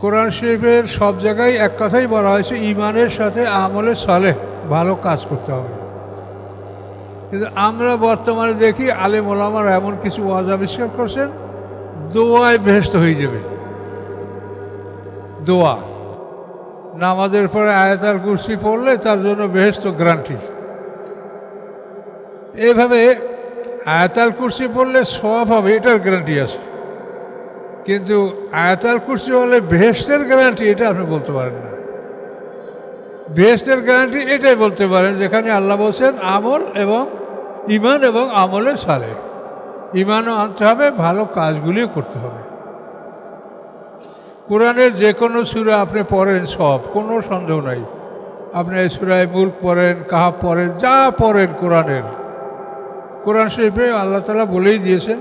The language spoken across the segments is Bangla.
কোরআন শরীফের সব জায়গায় এক কথাই বলা হয়েছে ইমানের সাথে আমলে চলে ভালো কাজ করতে হবে। কিন্তু আমরা বর্তমানে দেখি আলেম ওলামার এমন কিছু ওয়াজ আবিষ্কার করছেন, দোয়ায় বেহেস্ত হয়ে যাবে। দোয়া। নামাজের পরে আয়াতার কুর্সি পড়লে তার জন্য বেহেস্ত গ্রান্টি এভাবে আয়াতাল কুর্সি পড়লে সব হবে, এটার গ্যারান্টি আছে। কিন্তু আয়াতাল কুর্সি হলে ভেস্টের গ্যারান্টি এটা আপনি বলতে পারেন না। ভেস্টের গ্যারান্টি এটাই বলতে পারেন যেখানে আল্লাহ বলছেন, আমল এবং ইমান এবং আমলের সালে ইমানও আনতে হবে, ভালো কাজগুলিও করতে হবে। কোরআনের যে কোনো সুরা আপনি পড়েন সব, কোনো সন্দেহ নাই। আপনি সুরায় মুল্ক পড়েন কাহাব পড়েন, যা পড়েন কোরআনের। কোরআন শরীফে আল্লাহ তালা বলেই দিয়েছেন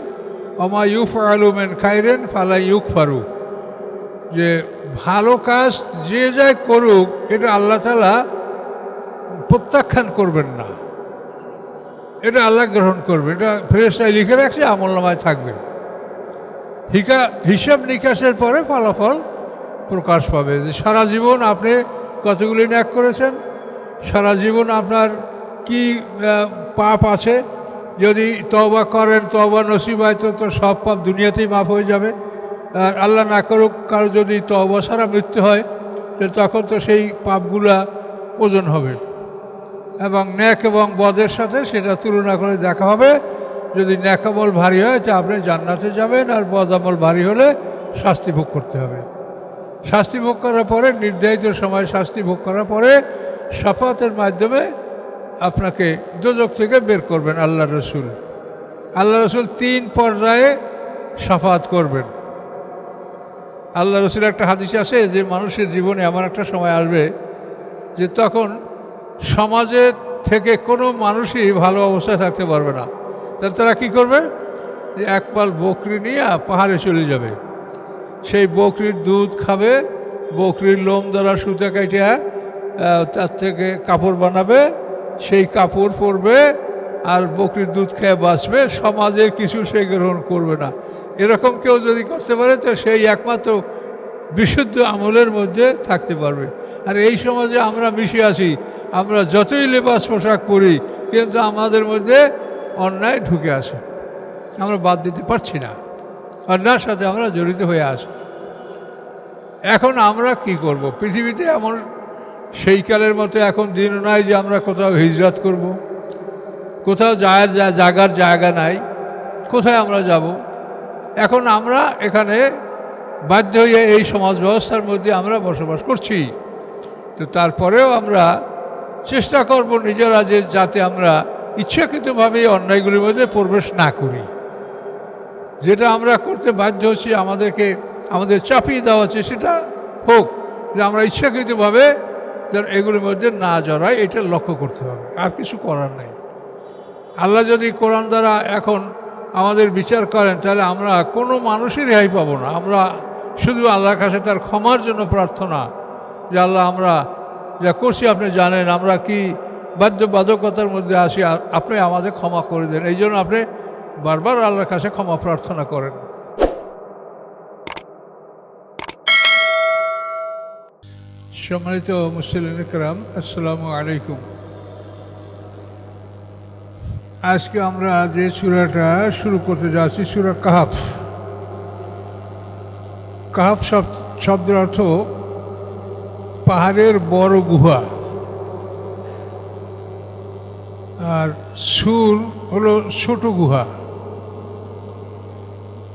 অমা ইউফ আলুমেন খাইরেন ফালা ইউক ফারুক যে ভালো কাজ যে যাই করুক, এটা আল্লাহ তালা প্রত্যাখ্যান করবেন না। এটা আল্লাহ গ্রহণ করবে। এটা ফেরেস্তায় লিখে রাখছে, আমল নামায় থাকবে। হিকা, হিসাব নিকাশের পরে ফলাফল প্রকাশ পাবে। যে সারা জীবন আপনি কতগুলি ন্যাক করেছেন? সারা জীবন আপনার কি পাপ আছে? যদি তওবা করেন, তওবা নসিব হয়, তো তো সব পাপ দুনিয়াতেই মাফ হয়ে যাবে। আর আল্লাহ না করুক, কারও যদি তওবা সারা মৃত্যু হয় তখন তো সেই পাপগুলা ওজন হবে। এবং ন্যাক এবং বদের সাথে সেটা তুলনা করে দেখা হবে। যদি ন্যাকামল ভারী হয়, তা আপনি জান্নাতে যাবেন, আর বদামল ভারী হলে শাস্তি ভোগ করতে হবে। শাস্তি ভোগ করার পরে, নির্ধারিত সময় শাস্তি ভোগ করার পরে সাফাতের মাধ্যমে আপনাকে দোজক থেকে বের করবেন আল্লাহ রসুল। আল্লাহ রসুল তিন পর্যায়ে সাফাত করবেন। আল্লাহ রসুল একটা হাদিস আছে যে মানুষের জীবনে এমন একটা সময় আসবে যে তখন সমাজের থেকে কোনো মানুষই ভালো অবস্থায় থাকতে পারবে না। তাহলে তারা কী করবে? যে এক পাল বকরি নিয়ে পাহাড়ে চলে যাবে। সেই বকরির দুধ খাবে, বকরির লোম দ্বারা সুতা কাটিয়া তার থেকে কাপড় বানাবে সেই কাপড় পরবে আর বকরির দুধ খেয়ে বাঁচবে। সমাজের কিছু সে গ্রহণ করবে না। এরকম কেউ যদি করতে পারে, তো সেই একমাত্র বিশুদ্ধ আমলের মধ্যে থাকতে পারবে। আর এই সমাজে আমরা মিশে আছি, আমরা যতই লেবাস পোশাক পরি, কিন্তু আমাদের মধ্যে অন্যায় ঢুকে আসে আমরা বাদ দিতে পারছি না। অন্যার সাথে আমরা জড়িত হয়ে আছি। এখন আমরা কি করব? পৃথিবীতে এমন সেই কালের মতো এখন দিন নাই যে আমরা কোথাও হিজরত করব। কোথাও যাওয়ার যা জাগার জায়গা নাই। কোথায় আমরা যাব? এখন আমরা এখানে বাধ্য হয়ে এই সমাজ ব্যবস্থার মধ্যে আমরা বসবাস করছি। তো তারপরেও আমরা চেষ্টা করব নিজেরা যে যাতে আমরা ইচ্ছাকৃতভাবে এই অন্যায়গুলির মধ্যে প্রবেশ না করি। যেটা আমরা করতে বাধ্য হচ্ছি, আমাদেরকে আমাদের চাপিয়ে দেওয়া হচ্ছে, সেটা হোক। যে আমরা ইচ্ছাকৃতভাবে যেন এগুলির মধ্যে না জড়ায়, এটা লক্ষ্য করতে হবে। আর কিছু করার নেই। আল্লাহ যদি কোরআন দ্বারা এখন আমাদের বিচার করেন, তাহলে আমরা কোনো মানুষের রেহাই পাবো না। আমরা শুধু আল্লাহর কাছে তার ক্ষমার জন্য প্রার্থনা, যে আল্লাহ আমরা যা করছি আপনি জানেন, আমরা কি বাধ্য বাধকতার মধ্যে আসি আপনি আমাদের ক্ষমা করে দেন। এই জন্য আপনি বারবার আল্লাহর কাছে ক্ষমা প্রার্থনা করেন। সম্মানিত মুসলিম আসসালামু আলাইকুম। আজকে আমরা যে চূড়াটা শুরু করতে যাচ্ছি চূড়া কাহাফ। কাহাফ শব্দ, শব্দের অর্থ পাহাড়ের বড় গুহা। আর সুর হলো ছোট গুহা।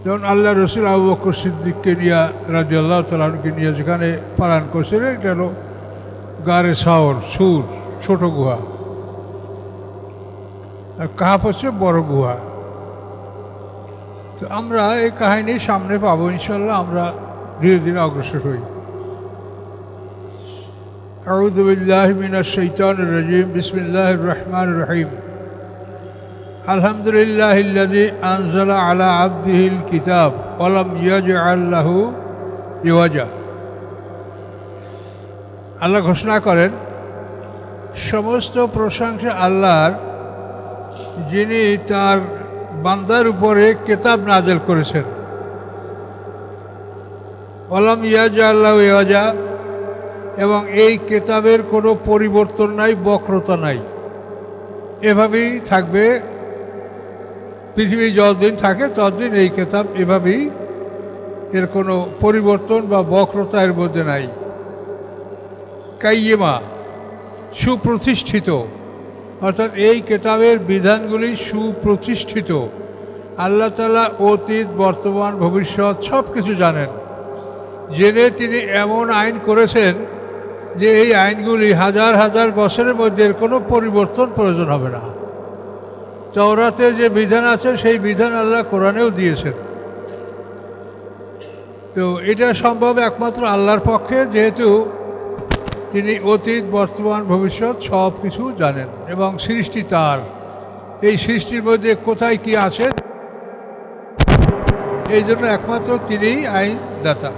যেমন আল্লাহ রসুল আবু বকর সিদ্দিককে নিয়ে রাজি আল্লাহ তালকে নিয়ে যেখানে পালন করছিলেন এটা হলো গারে সাওর সুর ছোট গুহা আর কাহাপ হচ্ছে বড় গুহা তো আমরা এই কাহিনী সামনে পাবো ইনশাল্লাহ আমরা ধীরে ধীরে অগ্রসর হই أعوذ بالله من الشيطان الرجيم بسم الله الرحمن الرحيم আলহামদুলিল্লাহ ইল্লাদি আনজালা আলা আব্দিহিল কিতাব ওলাম ইয়াজ আল্লাহ ইওয়াজা। আল্লাহ ঘোষণা করেন, সমস্ত প্রশংসা আল্লাহর, যিনি তার বান্দার উপরে কেতাব নাজেল করেছেন। অলম ইয়াজ আল্লাহ ইয়াজা এবং এই কেতাবের কোনো পরিবর্তন নাই, বক্রতা নাই। এভাবেই থাকবে পৃথিবী যতদিন থাকে, ততদিন এই কেতাব এভাবেই এর কোনো পরিবর্তন বা বক্রতা এর মধ্যে নাই। কাইয়েমা, সুপ্রতিষ্ঠিত। অর্থাৎ এই কেতাবের বিধানগুলি সুপ্রতিষ্ঠিত। আল্লাহ তালা অতীত, বর্তমান, ভবিষ্যৎ সব কিছু জানেন। জেনে তিনি এমন আইন করেছেন যে এই আইনগুলি হাজার হাজার বছরের মধ্যে এর কোনো পরিবর্তন প্রয়োজন হবে না। চৌরাতে যে বিধান আছে, সেই বিধান আল্লাহ কোরআনেও দিয়েছেন। তো এটা সম্ভব একমাত্র আল্লাহর পক্ষে, যেহেতু তিনি অতীত, বর্তমান, ভবিষ্যৎ সব কিছু জানেন এবং সৃষ্টি তার। এই সৃষ্টির মধ্যে কোথায় কি আছে, এই জন্য একমাত্র তিনিই আইনদাতা।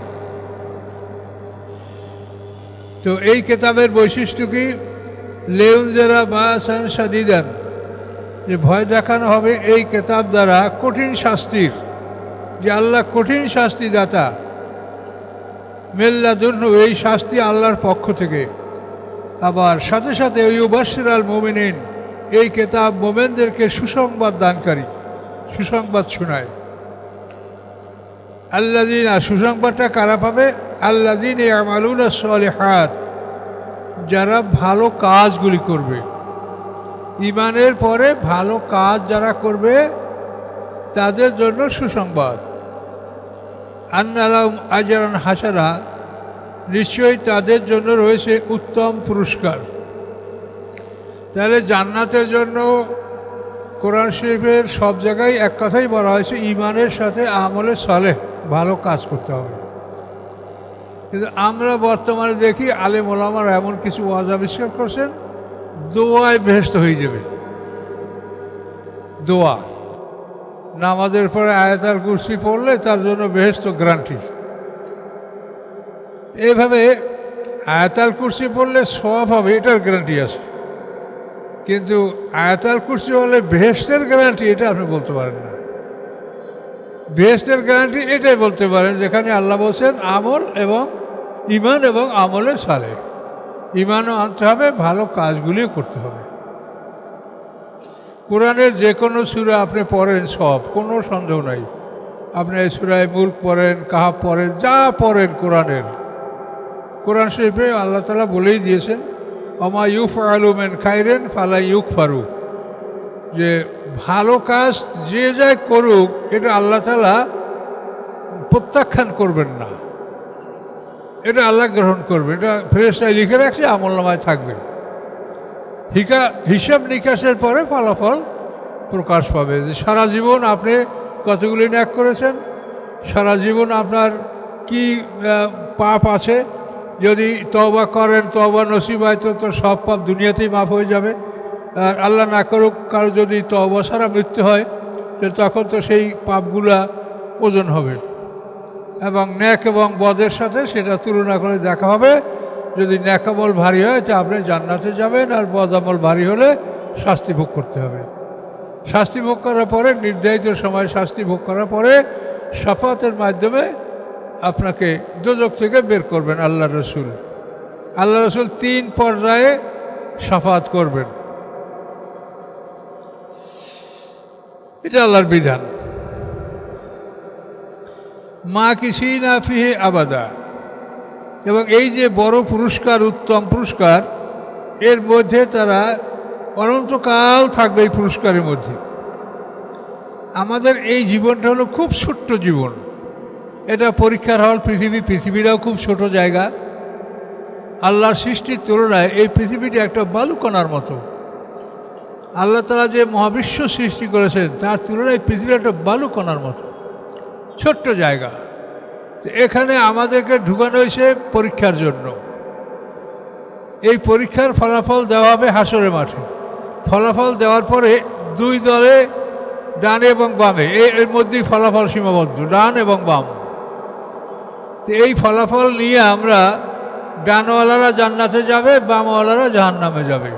তো এই কেতাবের বৈশিষ্ট্য কি? লেউনজেরা বা সান সাদিদান যে ভয় দেখানো হবে এই কেতাব দ্বারা কঠিন শাস্তির, যে আল্লাহ কঠিন শাস্তি দাতা মেল্লাদুন্ন এই শাস্তি আল্লাহর পক্ষ থেকে। আবার সাথে সাথে ওই উবাসির আল মোমিনিন এই কেতাব মোমেনদেরকে সুসংবাদ দানকারী, সুসংবাদ শোনায়। আল্লাদিন আর সুসংবাদটা কারা পাবে? আল্লাদিন এ আমালুন হাত যারা ভালো কাজগুলি করবে। ইমানের পরে ভালো কাজ যারা করবে, তাদের জন্য সুসংবাদ। আন্নালাম আজরান হাসারা নিশ্চয়ই তাদের জন্য রয়েছে উত্তম পুরস্কার। তাহলে জান্নাতের জন্য কোরআন শরীফের সব জায়গায় এক কথাই বলা হয়েছে ইমানের সাথে আমলে চলে ভালো কাজ করতে হবে। কিন্তু আমরা বর্তমানে দেখি আলেম ওলামার এমন কিছু ওয়াজ আবিষ্কার করছেন দোয়ায় বেহেস্ত হয়ে যাবে। দোয়া। নামাজের পরে আয়তার কুর্সি পড়লে তার জন্য বেহেস্ত গ্রান্টি এইভাবে আয়তাল কুর্সি পড়লে সব হবে, এটার গ্যারান্টি আছে। কিন্তু আয়তাল কুর্সি হলে বেহেস্তের গ্যারান্টি এটা আপনি বলতে পারেন না। বেহেস্তের গ্যারান্টি এটাই বলতে পারেন, যেখানে আল্লাহ বলছেন, আমল এবং ইমান এবং আমলের সালে ইমানও আনতে হবে, ভালো কাজগুলিও করতে হবে। কোরআনের যে কোনো সুরা আপনি পড়েন সব, কোনো সন্দেহ নাই। আপনি সুরায় মুল্ক পড়েন কাহা পড়েন, যা পড়েন কোরআনের। কোরআন শরীফে আল্লাহ তালা বলেই দিয়েছেন অমা ইউফ আলুমেন খাইরেন ফালা ইউক ফারু যে ভালো কাজ যে যায় করুক, এটা আল্লাহ তালা প্রত্যাখ্যান করবেন না। এটা আল্লাহ গ্রহণ করবে। এটা ফেরেস্তায় লিখে রাখছে আমলনামায় থাকবে। হিকা, হিসাব নিকাশের পরে ফলাফল প্রকাশ পাবে। যে সারা জীবন আপনি কতগুলি ন্যাক করেছেন, সারা জীবন আপনার কি পাপ আছে, যদি তবা করেন তবা নসিব হয়, তো তো সব পাপ দুনিয়াতেই মাফ হয়ে যাবে। আর আল্লাহ না করুক, কারও যদি তবা সারা মৃত্যু হয় তখন তো সেই পাপগুলা ওজন হবে। এবং ন্যাক এবং বদের সাথে সেটা তুলনা করে দেখা হবে। যদি ন্যাকামল ভারী হয়, তো আপনি জান্নাতে যাবেন, আর বদামল ভারী হলে শাস্তি ভোগ করতে হবে। শাস্তি ভোগ করার পরে, নির্ধারিত সময় শাস্তি ভোগ করার পরে সাফাতের মাধ্যমে আপনাকে দোজক থেকে বের করবেন আল্লাহ রসুল। আল্লাহ রসুল তিন পর্যায়ে সাফাত করবেন। এটা আল্লাহর বিধান। মা কিসি না ফিহে আবাদা? এবং এই যে বড় পুরস্কার, উত্তম পুরস্কার, এর মধ্যে তারা অনন্তকাল থাকবে এই পুরস্কারের মধ্যে। আমাদের এই জীবনটা হলো খুব ছোট্ট জীবন। এটা পরীক্ষার হল, পৃথিবী, পৃথিবীটাও খুব ছোট জায়গা। আল্লাহর সৃষ্টির তুলনায় এই পৃথিবীটি একটা বালুকণার মতো। আল্লাহ তালা যে মহাবিশ্ব সৃষ্টি করেছেন, তার তুলনায় পৃথিবী একটা বালুকণার মতো। ছোট্ট জায়গা। এখানে আমাদেরকে ঢুকানো হয়েছে পরীক্ষার জন্য। এই পরীক্ষার ফলাফল দেওয়া হবে হাসরের মাঠে। ফলাফল দেওয়ার পরে দুই দলে ডানে এবং বামে এর মধ্যেই ফলাফল সীমাবদ্ধ, ডান এবং বাম। তো এই ফলাফল নিয়ে আমরা ডানওয়ালারা জান্নাতে যাবে, বামওয়ালারা জাহান নামে যাবে।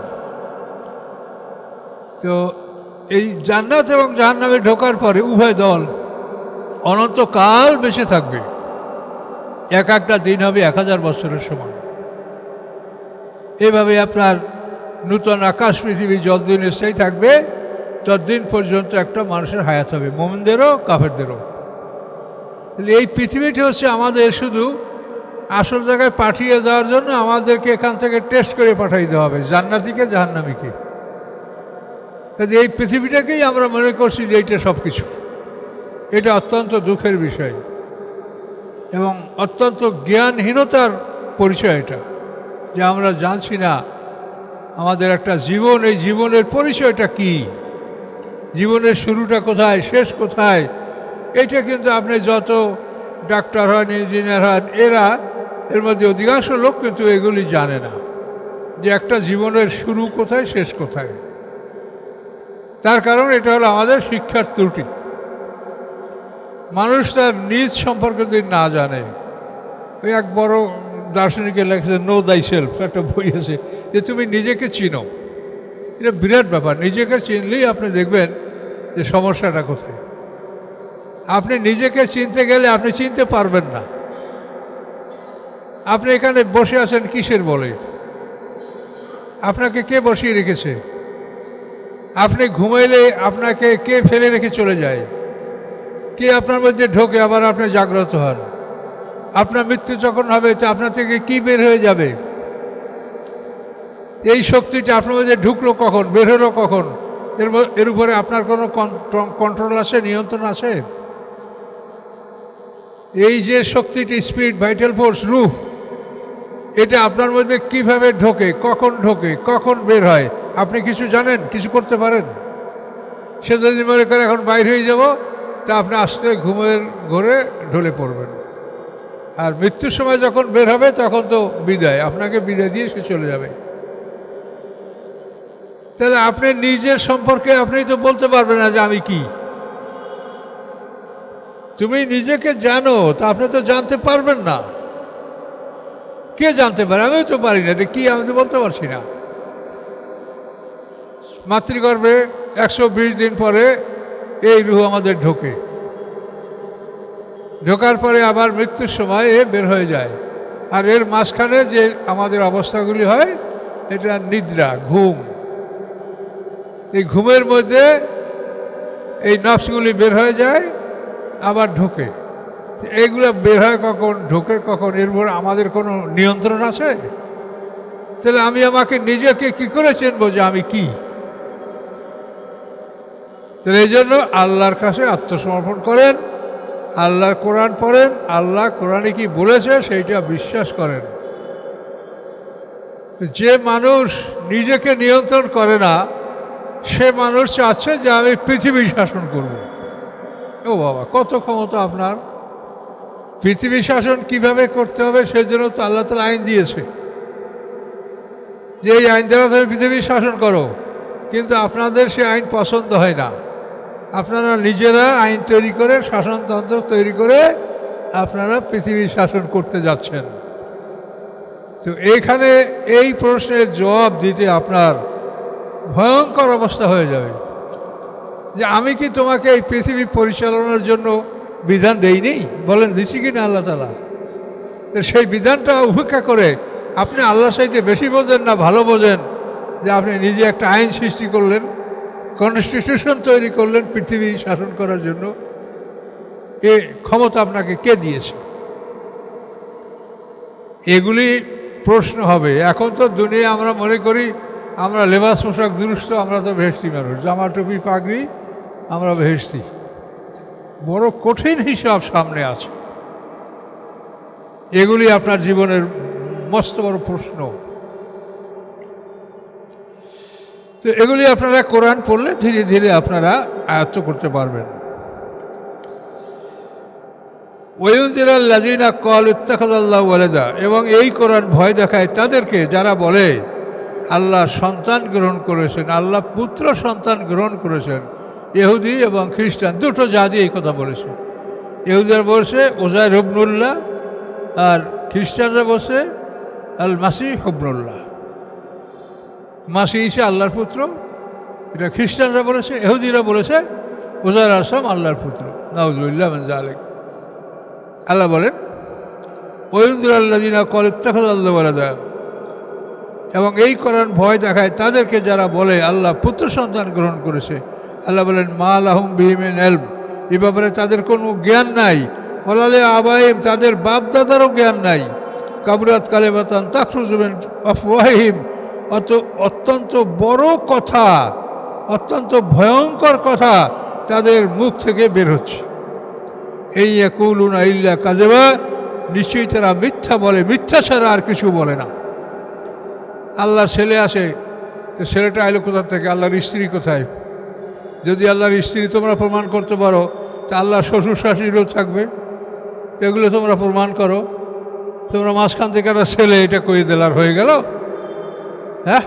তো এই জান্নাত এবং জাহান নামে ঢোকার পরে উভয় দল অনন্তকাল বেঁচে থাকবে। এক একটা দিন হবে এক হাজার বছরের সমান। এভাবে আপনার নূতন আকাশ পৃথিবী যতদিন এসেই থাকবে ততদিন পর্যন্ত একটা মানুষের হায়াত হবে, মোমেনদেরও, কাফেরদেরও। এই পৃথিবীটি হচ্ছে আমাদের শুধু আসল জায়গায় পাঠিয়ে দেওয়ার জন্য আমাদেরকে এখান থেকে টেস্ট করে দেওয়া হবে জান্নাতিকে জাহান্নামীকে কাজে এই পৃথিবীটাকেই আমরা মনে করছি যে এইটা সব কিছু এটা অত্যন্ত দুঃখের বিষয় এবং অত্যন্ত জ্ঞানহীনতার পরিচয় এটা, যে আমরা জানছি না আমাদের একটা জীবন, এই জীবনের পরিচয়টা কি? জীবনের শুরুটা কোথায়, শেষ কোথায়? এটা কিন্তু আপনি যত ডাক্তার হন, ইঞ্জিনিয়ার হন, এরা, এর মধ্যে অধিকাংশ লোক কিন্তু এগুলি জানে না, যে একটা জীবনের শুরু কোথায়, শেষ কোথায়। তার কারণ এটা হলো আমাদের শিক্ষার ত্রুটি। মানুষ তার নিজ সম্পর্কে যদি না জানে, ওই এক বড় দার্শনিকের লেখছে নো দাই সেলফ একটা বই আছে, যে তুমি নিজেকে চিনো। এটা বিরাট ব্যাপার, নিজেকে চিনলেই আপনি দেখবেন যে সমস্যাটা কোথায়। আপনি নিজেকে চিনতে গেলে আপনি চিনতে পারবেন না। আপনি এখানে বসে আছেন কিসের বলে? আপনাকে কে বসিয়ে রেখেছে? আপনি ঘুমাইলে আপনাকে কে ফেলে রেখে চলে যায়? কে আপনার মধ্যে ঢোকে আবার আপনি জাগ্রত হন? আপনার মৃত্যু যখন হবে, তো আপনার থেকে কি বের হয়ে যাবে? এই শক্তিটা আপনার মধ্যে ঢুকলো কখন? বের হলো কখন? এর এর উপরে আপনার কোনো কন্ট্রোল আছে নিয়ন্ত্রণ আছে এই যে শক্তিটি স্পিড ভাইটাল ফোর্স রুহ এটা আপনার মধ্যে কীভাবে ঢোকে, কখন ঢোকে, কখন বের হয়? আপনি কিছু জানেন? কিছু করতে পারেন? সে যদি মনে করে এখন বাইর হয়ে যাব তা আপনি আস্তে ঘুমের ঘরে ঢলে পড়বেন। আর মৃত্যুর সময় যখন বের হবে, তখন তো বিদায়। আপনাকে বিদায় দিয়ে সে চলে যাবে। তাহলে আপনি নিজের সম্পর্কে আপনি তো বলতে পারবেন না যে আমি কি। তুমি নিজেকে জানো, তা আপনি তো জানতে পারবেন না। কে জানতে পারে? আমিও তো পারি না। এটা কি আমি তো বলতে পারছি না। মাতৃগর্ভে একশো বিশ দিন পরে এই রুহ আমাদের ঢোকে। ঢোকার পরে আবার মৃত্যুর সময় এ বের হয়ে যায়। আর এর মাঝখানে যে আমাদের অবস্থাগুলি হয়, এটা নিদ্রা, ঘুম। এই ঘুমের মধ্যে এই নফসগুলি বের হয়ে যায়, আবার ঢোকে। এইগুলো বের হয় কখন, ঢোকে কখন, এর উপর আমাদের কোনো নিয়ন্ত্রণ আছে? তাহলে আমি আমাকে নিজেকে কি করে চিনবো যে আমি কি? তাহলে এই জন্য আল্লাহর কাছে আত্মসমর্পণ করেন, আল্লাহর কোরআন পড়েন, আল্লাহ কোরআনে কি বলেছে সেইটা বিশ্বাস করেন। যে মানুষ নিজেকে নিয়ন্ত্রণ করে না, সে মানুষ চাচ্ছে যে আমি পৃথিবী শাসন করব। ও বাবা, কত ক্ষমতা আপনার। পৃথিবী শাসন কীভাবে করতে হবে সেজন্য তো আল্লাহ তালা আইন দিয়েছে। যে এই আইন দ্বারা তুমি পৃথিবী শাসন করো, কিন্তু আপনাদের সে আইন পছন্দ হয় না। আপনারা নিজেরা আইন তৈরি করে, শাসনতন্ত্র তৈরি করে আপনারা পৃথিবী শাসন করতে যাচ্ছেন। তো এইখানে এই প্রশ্নের জবাব দিতে আপনার ভয়ঙ্কর অবস্থা হয়ে যাবে। যে আমি কি তোমাকে এই পৃথিবী পরিচালনার জন্য বিধান দেইনি? বলেন, দিছি কি না আল্লাহ তালা তো সেই বিধানটা উপেক্ষা করে আপনি আল্লাহ সাইতে বেশি বোঝেন না, ভালো বোঝেন যে আপনি নিজে একটা আইন সৃষ্টি করলেন কনস্টিটিউশন তৈরি করলেন পৃথিবী শাসন করার জন্য। এ ক্ষমতা আপনাকে কে দিয়েছে? এগুলি প্রশ্ন হবে। এখন তো দুনিয়া আমরা মনে করি, আমরা লেবাস পোশাক দুরুস্ত, আমরা তো ভেস্তি মানুষ। জামা টুপি পাগড়ি, আমরা ভেস্তি বড় কঠিন হিসাব সামনে আছে। এগুলি আপনার জীবনের মস্ত বড় প্রশ্ন। তো এগুলি আপনারা কোরআন পড়লে ধীরে ধীরে আপনারা আয়ত্ত করতে পারবেন। ওয়ুজিরাল লাজিনা কল ওয়ালেদা, এবং এই কোরআন ভয় দেখায় তাদেরকে, যারা বলে, আল্লাহ সন্তান গ্রহণ করেছেন, আল্লাহ পুত্র সন্তান গ্রহণ করেছেন, ইহুদি এবং খ্রিস্টান, দুটো জাতি এই কথা বলেছে। ইহুদিরা বলছে ওজায় রবনুল্লাহ আর খ্রিস্টানরা বলছে আল মাসি হবনুল্লাহ মাসি ঈসা আল্লাহর পুত্র। এটা খ্রিস্টানরা বলেছে এহুদিরা বলেছে ওজার আসলাম আল্লাহর পুত্র। নাউজুল্লাহ জালেক আল্লাহ বলেন ওয়ুন্দুর আল্লাদিনা কলে তখন আল্লাহ দেয় এবং এই কোরআন ভয় দেখায় তাদেরকে যারা বলে আল্লাহ পুত্র সন্তান গ্রহণ করেছে। আল্লাহ বলেন, মা আলাহম বিহিমেন এলম এ ব্যাপারে তাদের কোনো জ্ঞান নাই। ওলালে আবাইম তাদের বাপদাদারও জ্ঞান নাই। কাবুরাত কালেবাতান তাকরুজবেন অফওয়াহিম অত অত্যন্ত বড় কথা, অত্যন্ত ভয়ঙ্কর কথা তাদের মুখ থেকে বের হচ্ছে। এই একুলুন ইল্লা কাজেবা নিশ্চয়ই তারা মিথ্যা বলে, মিথ্যা ছাড়া আর কিছু বলে না। আল্লাহর ছেলে আসে, তো ছেলেটা আইলো কোথা থেকে? আল্লাহর স্ত্রী কোথায়? যদি আল্লাহর স্ত্রী তোমরা প্রমাণ করতে পারো, তা আল্লাহর শ্বশুর শাশুড়িও থাকবে। এগুলো তোমরা প্রমাণ করো। তোমরা মাঝখান থেকে একটা ছেলে এটা করে দিলার হয়ে গেল। হ্যাঁ?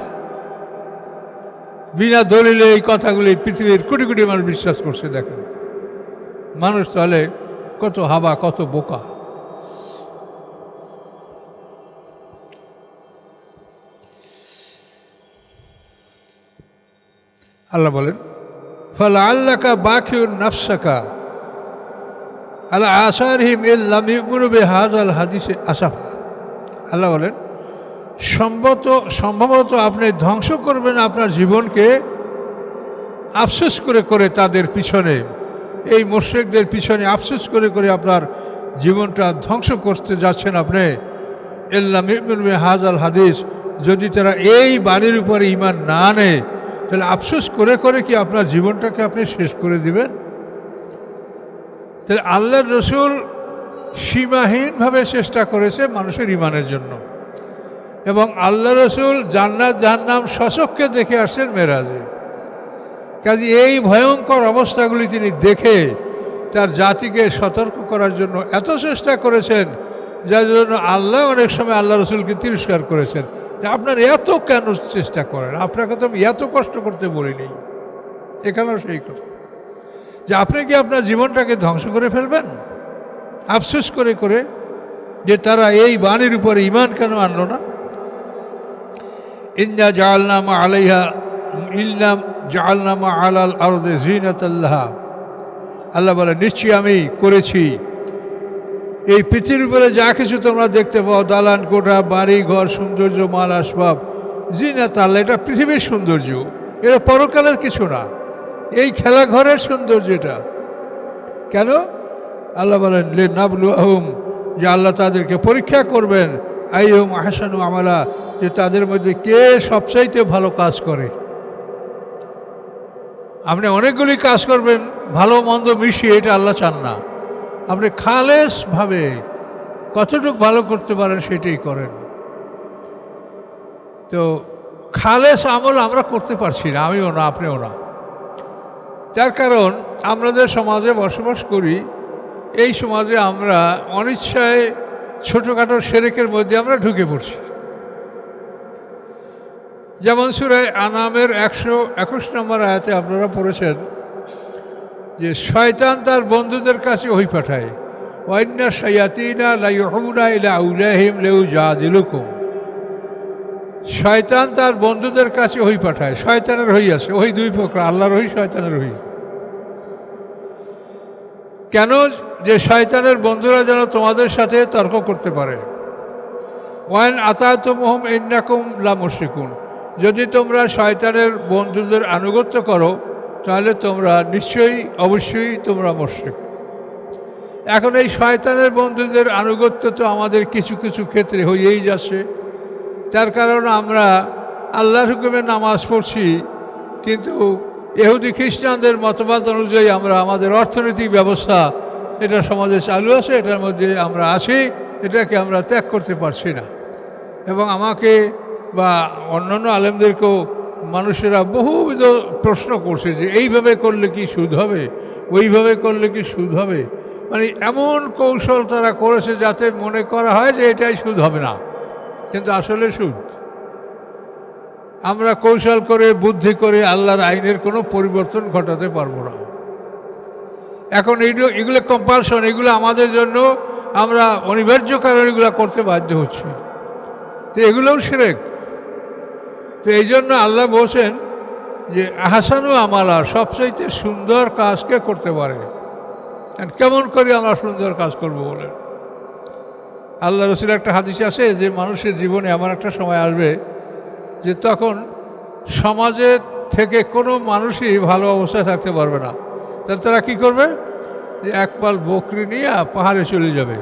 বিনা দলিলে এই কথাগুলি পৃথিবীর কোটি কোটি মানুষ বিশ্বাস করছে, দেখেন। মানুষ তাহলে কত হাবা, কত বোকা। আল্লাহ বলেন ফল আল্লাকা বাকিউর নাফসাকা আল্লাহ আসারহিম ইল্লাম ইকবুরুবে হাজ আল হাদিসে আসাফা। আল্লাহ বলেন সম্ভবত সম্ভবত আপনি ধ্বংস করবেন আপনার জীবনকে, আফসোস করে করে তাদের পিছনে। এই মোর্শেকদের পিছনে আফসোস করে করে আপনার জীবনটা ধ্বংস করতে যাচ্ছেন আপনি। এল্লাম ইবনুবে হাজ আল হাদিস, যদি তারা এই বাণীর উপরে ইমান না নেয়, তাহলে আফসোস করে করে কি আপনার জীবনটাকে আপনি শেষ করে দিবেন? তাহলে আল্লাহর রসুল সীমাহীনভাবে চেষ্টা করেছে মানুষের ইমানের জন্য। এবং আল্লাহ রসুল জান্নাত জাহান্নাম শশককে দেখে আসছেন মেরাজে। কাজে এই ভয়ঙ্কর অবস্থাগুলি তিনি দেখে তার জাতিকে সতর্ক করার জন্য এত চেষ্টা করেছেন, যার জন্য আল্লাহ অনেক সময় আল্লাহ রসুলকে তিরস্কার করেছেন যে আপনার এত কেন চেষ্টা করেন? আপনাকে তো আমি এত কষ্ট করতে বলিনি। এখানেও সেই কথা। যে আপনি কি আপনার জীবনটাকে ধ্বংস করে ফেলবেন? আফসোস করে করে যে তারা এই বাণীর উপরে ইমান কেন আনলো না? ইন্দা জালনামা আলাইহা ইলনাম জালনামা আলাল আরদে জিনাতাল্লাহ আল্লাহ বলে, নিশ্চয়ই আমি করেছি। এই পৃথিবীর উপরে যা কিছু তোমরা দেখতে পাও, দালান, কোঠা, বাড়ি, ঘর, সৌন্দর্য, মাল, আসবাব জিনাত আল্লাহ এটা পৃথিবীর সৌন্দর্য। এটা পরকালের কিছু না। এই খেলাঘরের সৌন্দর্য এটা। কেন? আল্লাহ বলেন, লে নাবলু আহম যে আল্লাহ তাদেরকে পরীক্ষা করবেন আইহম আহসানু আমালা যে তাদের মধ্যে কে সবচাইতে ভালো কাজ করে? আপনি অনেকগুলি কাজ করবেন, ভালো মন্দ মিশিয়ে এটা আল্লাহ চান না। আপনি খালেসভাবে কতটুকু ভালো করতে পারেন সেটাই করেন। তো খালেস আমল আমরা করতে পারছি না, আমিও না, আপনিও না। যার কারণ আমাদের সমাজে বসবাস করি, এই সমাজে আমরা অনিচ্ছায় ছোটোখাটো সেরেকের মধ্যে আমরা ঢুকে পড়ছি। যেমন সুরায় আনামের একশো একুশ নম্বর আয়াতে আপনারা পড়েছেন যে, শয়তান তার বন্ধুদের কাছে ওই পাঠায়। ওয়াইনা সয়াতিনা যা দিলুকুম শয়তান তার বন্ধুদের কাছে ওই পাঠায়। শয়তানের হই আছে ওই দুই প্রকার, আল্লাহর হই শয়তানের হই কেন যে শয়তানের বন্ধুরা যেন তোমাদের সাথে তর্ক করতে পারে? ওয়ান আতায়ত মোহম ইন্নাকুম লা মুশরিকুন যদি তোমরা শয়তানের বন্ধুদের আনুগত্য করো, তাহলে তোমরা নিশ্চয়ই, অবশ্যই তোমরা মোশেক। এখন এই শয়তানের বন্ধুদের আনুগত্য তো আমাদের কিছু কিছু ক্ষেত্রে হয়েই যাচ্ছে। তার কারণ আমরা আল্লাহর হুকুমে নামাজ পড়ছি, কিন্তু এহুদি খ্রিস্টানদের মতবাদ অনুযায়ী আমরা আমাদের অর্থনৈতিক ব্যবস্থা, এটা সমাজে চালু আছে, এটার মধ্যে আমরা আছি, এটাকে আমরা ত্যাগ করতে পারছি না। এবং আমাকে বা অন্যান্য আলেমদেরকেও মানুষেরা বহুবিধ প্রশ্ন করছে যে, এইভাবে করলে কি সুদ হবে? ওইভাবে করলে কি সুদ হবে? মানে এমন কৌশল তারা করেছে যাতে মনে করা হয় যে, এটাই সুদ হবে না। কিন্তু আসলে সুদ। আমরা কৌশল করে, বুদ্ধি করে আল্লাহর আইনের কোনো পরিবর্তন ঘটাতে পারব না। এখন এইগুলো, এগুলো কম্পালশন এগুলো আমাদের জন্য আমরা অনিবার্য কারণ এগুলো করতে বাধ্য হচ্ছি। তো এগুলোও সেরেক। তো এই জন্য আল্লাহ বলছেন যে আহাসানু আমালা, সবচাইতে সুন্দর কাজকে করতে পারে? কেমন করে আমরা সুন্দর কাজ করব বলেন? আল্লাহ রসুল একটা হাদিস আছে যে মানুষের জীবনে এমন একটা সময় আসবে যে তখন সমাজের থেকে কোনো মানুষই ভালো অবস্থায় থাকতে পারবে না। তাহলে তারা কী করবে? যে এক পাল বকরি নিয়ে পাহাড়ে চলে যাবে।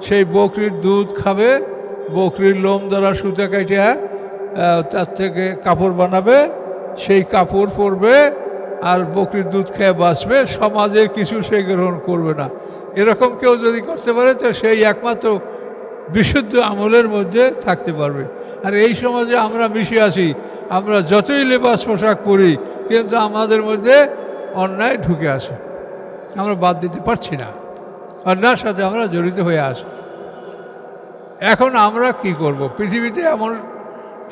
সেই বকরির দুধ খাবে, বকরির লোম দ্বারা সুতা কাটিয়া তার থেকে কাপড় বানাবে, সেই কাপড় পরবে আর বকরির দুধ খেয়ে বাঁচবে। সমাজের কিছু সে গ্রহণ করবে না। এরকম কেউ যদি করতে পারে, তো সেই একমাত্র বিশুদ্ধ আমলের মধ্যে থাকতে পারবে। আর এই সমাজে আমরা মিশে আছি, আমরা যতই লেবাস পোশাক পরি, কিন্তু আমাদের মধ্যে অন্যায় ঢুকে আসে। আমরা বাদ দিতে পারছি না। অন্যার সাথে আমরা জড়িত হয়ে আছি। এখন আমরা কি করব? পৃথিবীতে এমন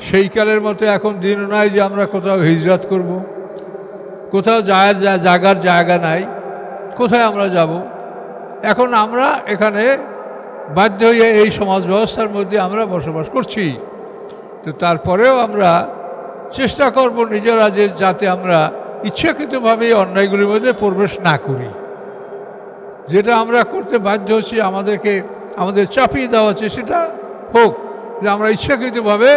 সেই কালের মতো এখন দিন নাই যে আমরা কোথাও হিজরত করব। কোথাও যাওয়ার জাগার জায়গা নাই। কোথায় আমরা যাব? এখন আমরা এখানে বাধ্য হয়ে এই সমাজ ব্যবস্থার মধ্যে আমরা বসবাস করছি। তো তারপরেও আমরা চেষ্টা করব নিজেরা যে যাতে আমরা ইচ্ছাকৃতভাবে এই অন্যায়গুলির মধ্যে প্রবেশ না করি। যেটা আমরা করতে বাধ্য হচ্ছি, আমাদেরকে, আমাদের চাপিয়ে দেওয়া হচ্ছে, সেটা হোক, যে আমরা ইচ্ছাকৃতভাবে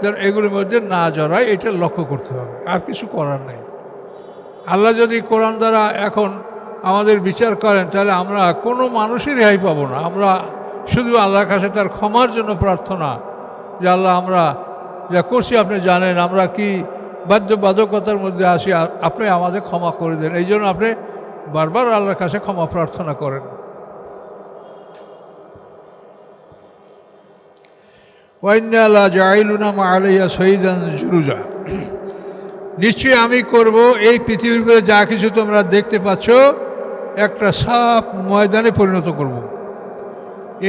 যেন এগুলির মধ্যে না জড়াই এটা লক্ষ্য করতে হবে। আর কিছু করার নেই। আল্লাহ যদি কোরআন দ্বারা এখন আমাদের বিচার করেন, তাহলে আমরা কোনো মানুষই রেহাই পাবো না। আমরা শুধু আল্লাহর কাছে তার ক্ষমার জন্য প্রার্থনা যে, আল্লাহ, আমরা যা করছি আপনি জানেন, আমরা কি বাধ্যবাধকতার মধ্যে আসি আর আপনি আমাদের ক্ষমা করে দেন। এই জন্য আপনি বারবার আল্লাহর কাছে ক্ষমা প্রার্থনা করেন। শহীদান জুরুজা। নিশ্চয়ই আমি করব এই পৃথিবীর উপরে যা কিছু তোমরা দেখতে পাচ্ছ, একটা সাপ ময়দানে পরিণত করব।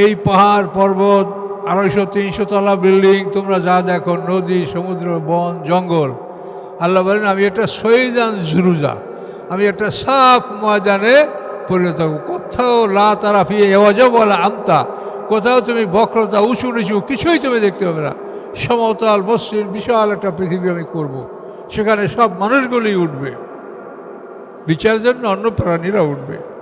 এই পাহাড় পর্বত, আড়াইশো, তিনশো তলা বিল্ডিং, তোমরা যা দেখো, নদী, সমুদ্র, বন, জঙ্গল। আল্লাহ বলেন, আমি একটা শহীদান জুরুজা, আমি একটা সাপ ময়দানে পরিণত হব। কোথাও লা তারা ফিয়ে এওয়াজা বলা আমতা কোথাও তুমি বক্রতা, উঁচু নিচু কিছুই তুমি দেখতে পাবে না। সমতল, মসৃণ, বিশাল একটা পৃথিবী আমি করব। সেখানে সব মানুষগুলি উঠবে। বিচারের জন্য অন্য প্রাণীরা উঠবে।